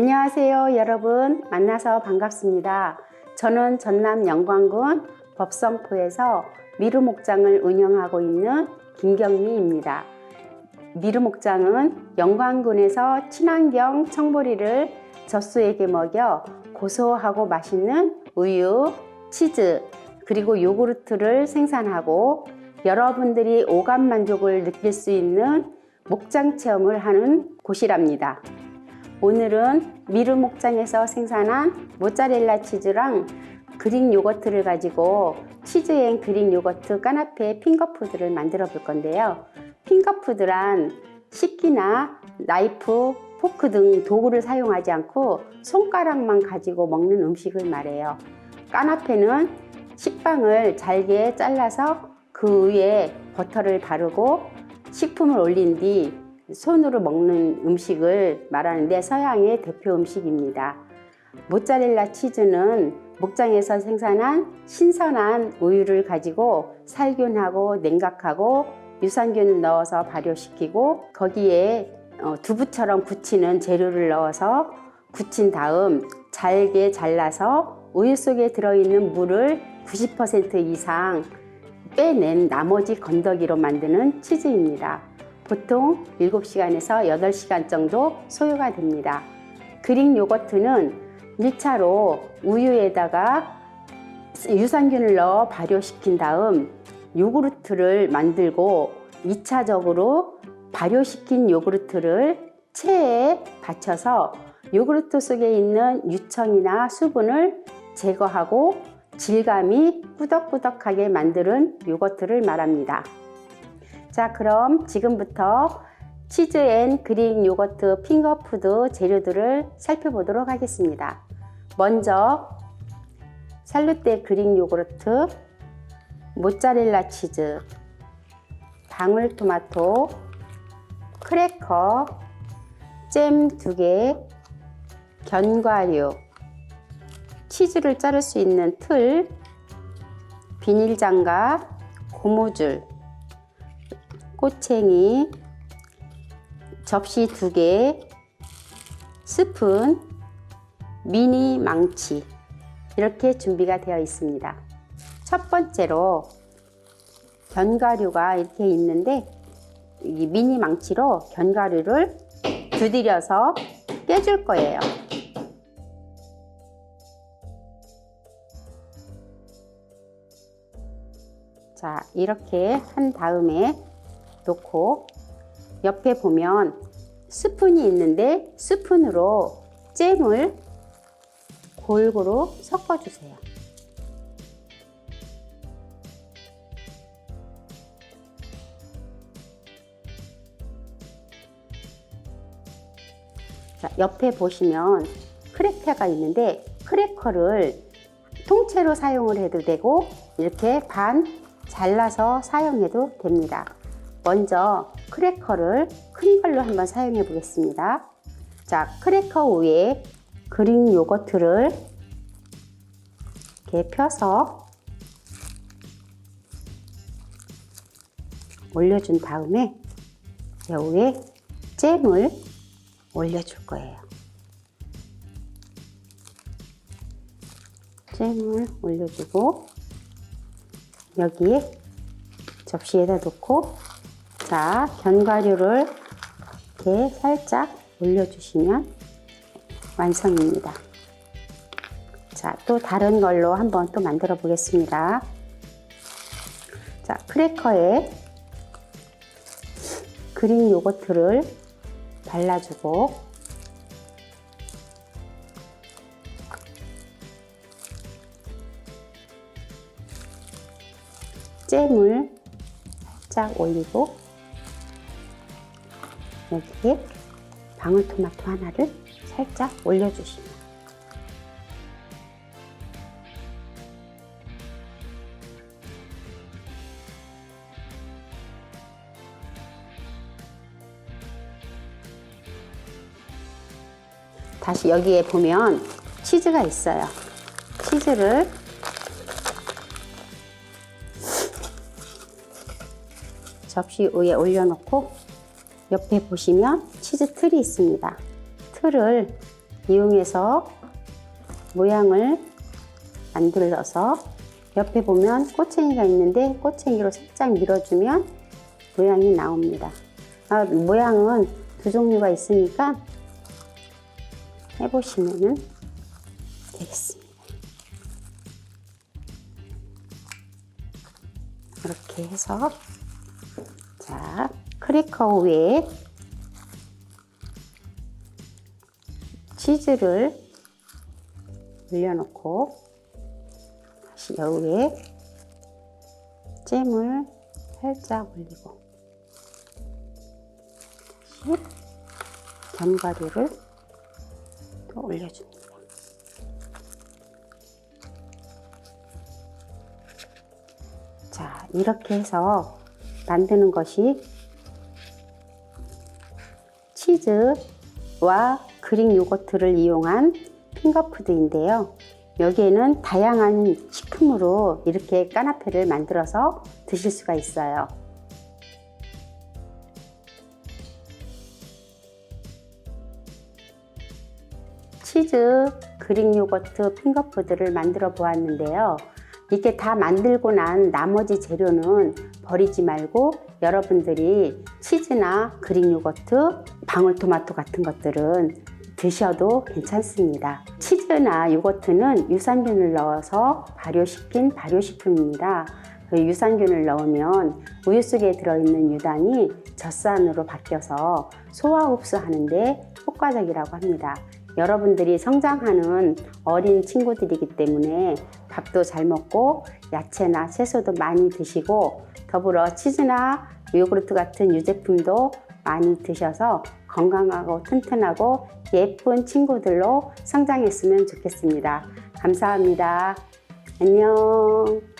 안녕하세요, 여러분. 만나서 반갑습니다. 저는 전남 영광군 법성포에서 미루 목장을 운영하고 있는 김경미입니다. 미루 목장은 영광군에서 친환경 청보리를 젖소에게 먹여 고소하고 맛있는 우유, 치즈, 그리고 요구르트를 생산하고 여러분들이 오감 만족을 느낄 수 있는 목장 체험을 하는 곳이랍니다. 오늘은 미루 목장에서 생산한 모짜렐라 치즈랑 그릭 요거트를 가지고 치즈 앤 그릭 요거트 까나페 핑거푸드를 만들어 볼 건데요. 핑거푸드란 식기나 나이프, 포크 등 도구를 사용하지 않고 손가락만 가지고 먹는 음식을 말해요. 까나페는 식빵을 잘게 잘라서 그 위에 버터를 바르고 식품을 올린 뒤 손으로 먹는 음식을 말하는데 서양의 대표 음식입니다. 모짜렐라 치즈는 목장에서 생산한 신선한 우유를 가지고 살균하고 냉각하고 유산균을 넣어서 발효시키고 거기에 어, 두부처럼 굳히는 재료를 넣어서 굳힌 다음 잘게 잘라서 우유 속에 들어있는 물을 90% 이상 빼낸 나머지 건더기로 만드는 치즈입니다. 보통 7시간에서 8시간 정도 소요가 됩니다. 그릭 요거트는 1차로 우유에다가 유산균을 넣어 발효시킨 다음 요구르트를 만들고 2차적으로 발효시킨 요구르트를 체에 받쳐서 요구르트 속에 있는 유청이나 수분을 제거하고 질감이 꾸덕꾸덕하게 만드는 요거트를 말합니다. 자, 그럼 지금부터 치즈 앤 그릭 요거트 핑거푸드 재료들을 살펴보도록 하겠습니다. 먼저 살루테 그릭 요구르트, 모짜렐라 치즈, 방울토마토, 크래커, 잼 2개, 견과류, 치즈를 자를 수 있는 틀, 비닐장갑, 고무줄, 꼬챙이, 접시 2개, 스푼, 미니 망치 이렇게 준비가 되어 있습니다. 첫 번째로 견과류가 이렇게 있는데 이 미니 망치로 견과류를 두드려서 깨줄 거예요. 자, 이렇게 한 다음에 놓고 옆에 보면 스푼이 있는데 스푼으로 잼을 골고루 섞어주세요. 자, 옆에 보시면 크래커가 있는데 크래커를 통째로 사용을 해도 되고 이렇게 반 잘라서 사용해도 됩니다. 먼저 크래커를 큰 걸로 한번 사용해 보겠습니다. 자, 크래커 위에 그릭 요거트를 이렇게 펴서 올려준 다음에 여기에 잼을 올려줄 거예요. 잼을 올려주고 여기에 접시에다 놓고 자 견과류를 이렇게 살짝 올려주시면 완성입니다. 자, 또 다른 걸로 한번 또 만들어 보겠습니다. 자, 크래커에 그릭 요거트를 발라주고 잼을 살짝 올리고 여기에 방울토마토 하나를 살짝 올려주시면 다시 여기에 보면 치즈가 있어요. 치즈를 접시 위에 올려놓고 옆에 보시면 치즈 틀이 있습니다. 틀을 이용해서 모양을 만들어서 옆에 보면 꼬챙이가 있는데 꼬챙이로 살짝 밀어주면 모양이 나옵니다. 아, 모양은 두 종류가 있으니까 해보시면 되겠습니다. 이렇게 해서 자 크래커 위에 치즈를 올려놓고 다시 여기에 잼을 살짝 올리고 다시 견과류를 또 올려줍니다. 자, 이렇게 해서 만드는 것이 치즈와 그릭 요거트를 이용한 핑거푸드인데요. 여기에는 다양한 식품으로 이렇게 까나페를 만들어서 드실 수가 있어요. 치즈 그릭 요거트 핑거푸드를 만들어 보았는데요. 이렇게 다 만들고 난 나머지 재료는 버리지 말고 여러분들이 치즈나 그릭 요거트, 방울토마토 같은 것들은 드셔도 괜찮습니다. 치즈나 요거트는 유산균을 넣어서 발효시킨 발효식품입니다. 그 유산균을 넣으면 우유 속에 들어있는 유당이 젖산으로 바뀌어서 소화 흡수하는데 효과적이라고 합니다. 여러분들이 성장하는 어린 친구들이기 때문에 밥도 잘 먹고 야채나 채소도 많이 드시고 더불어 치즈나 요구르트 같은 유제품도 많이 드셔서 건강하고 튼튼하고 예쁜 친구들로 성장했으면 좋겠습니다. 감사합니다. 안녕.